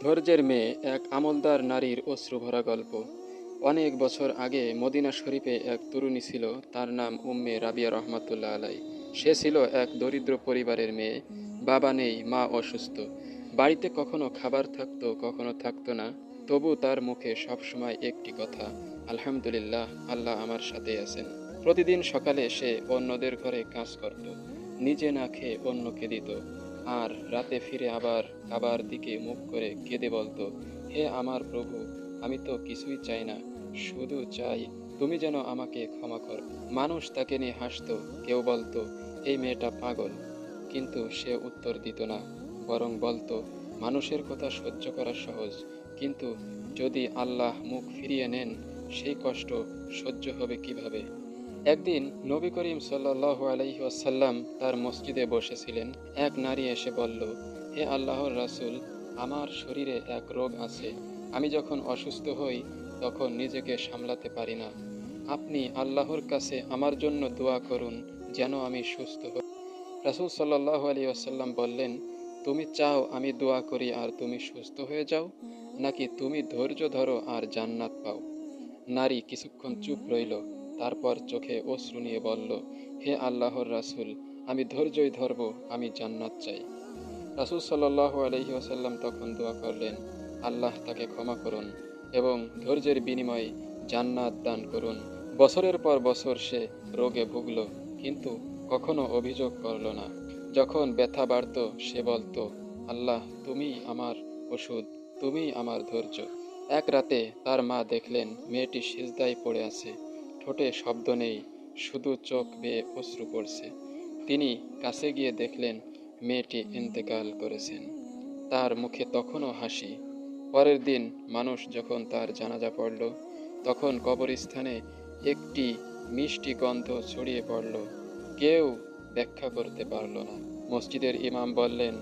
ধৈর্যের মেয়ে এক আমলদার নারীর অশ্রুভরা গল্প। অনেক বছর আগে মদিনা শরীফে এক তরুণী ছিল, তার নাম উম্মে রাবিয়া রহমাতুল্লাহ আলাই সে ছিল এক দরিদ্র পরিবারের মেয়ে, বাবা নেই, মা অসুস্থ। বাড়িতে কখনো খাবার থাকতো, কখনো থাকতো না। তবু তার মুখে সবসময় একটি কথা, আলহামদুলিল্লাহ, আল্লাহ আমার সাথে আছেন। প্রতিদিন সকালে সে অন্যদের ঘরে কাজ করত, নিজে না খেয়ে অন্যকে দিত। আর রাতে ফিরে আবার কাবার দিকে মুখ করে কেঁদে বলতো, হে আমার প্রভু, আমি তো কিছুই চাই না, শুধু চাই তুমি যেন আমাকে ক্ষমা কর। মানুষ তাকে নিয়ে হাসতো, কেউ বলতো, এই মেয়েটা পাগল। কিন্তু সে উত্তর দিত না, বরং বলতো, মানুষের কথা সহ্য করা সহজ, কিন্তু যদি আল্লাহ মুখ ফিরিয়ে নেন, সেই কষ্ট সহ্য হবে কীভাবে? একদিন নবী করিম সাল্লাহ আলাইহি আসাল্লাম তার মসজিদে বসেছিলেন। এক নারী এসে বলল, হে আল্লাহর রাসূল, আমার শরীরে এক রোগ আছে। আমি যখন অসুস্থ হই, তখন নিজেকে সামলাতে পারি না। আপনি আল্লাহর কাছে আমার জন্য দোয়া করুন, যেন আমি সুস্থ হই। রাসূল সাল্লাহ আলী আসাল্লাম বললেন, তুমি চাও আমি দোয়া করি আর তুমি সুস্থ হয়ে যাও, নাকি তুমি ধৈর্য ধরো আর জান্নাত পাও? নারী কিছুক্ষণ চুপ রইল। তারপর চোখে অশ্রু নিয়ে বলল, হে আল্লাহর রাসূল, আমি ধৈর্যই ধরব, আমি জান্নাত চাই। রাসূল সাল্লাহ আলহি আসাল্লাম তখন দোয়া করলেন, আল্লাহ তাকে ক্ষমা করুন এবং ধৈর্যের বিনিময়ে জান্নাত দান করুন। বছরের পর বছর সে রোগে ভুগল, কিন্তু কখনো অভিযোগ করল না। যখন ব্যথা বাড়ত, সে বলতো, আল্লাহ, তুমি আমার ওষুধ, তুমি আমার ধৈর্য। এক রাতে তার মা দেখলেন, মেয়েটি সিজদায় পড়ে আছে। ঠোঁটে শব্দ নেই, শুধু চোখ বেয়ে অশ্রু পড়ছে। তিনি কাছে গিয়ে দেখলেন, মেয়েটি ইন্তেকাল করেছেন। তার মুখে তখনও হাসি। পরের দিন মানুষ যখন তার জানাজা পড়ল, তখন কবরস্থানে একটি মিষ্টি গন্ধ ছড়িয়ে পড়ল। কেউ ব্যাখ্যা করতে পারল না। মসজিদের ইমাম বললেন,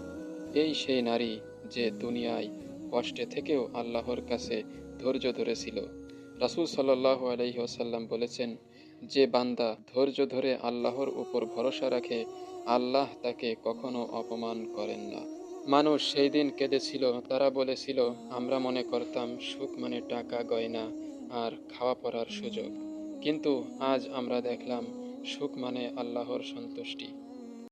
এই সেই নারী যে দুনিয়ায় কষ্টে থেকেও আল্লাহর কাছে ধৈর্য ধরেছিল। রাসূল সাল্লাহ আলহি আসাল্লাম বলেছেন, যে বান্দা ধৈর্য ধরে আল্লাহর উপর ভরসা রাখে, আল্লাহ তাকে কখনো অপমান করেন না। মানুষ সেই দিন কেঁদেছিল, তারা বলেছিল, আমরা মনে করতাম সুখ মানে টাকা, গয়না আর খাওয়া পড়ার সুযোগ। কিন্তু আজ আমরা দেখলাম সুখ মানে আল্লাহর সন্তুষ্টি।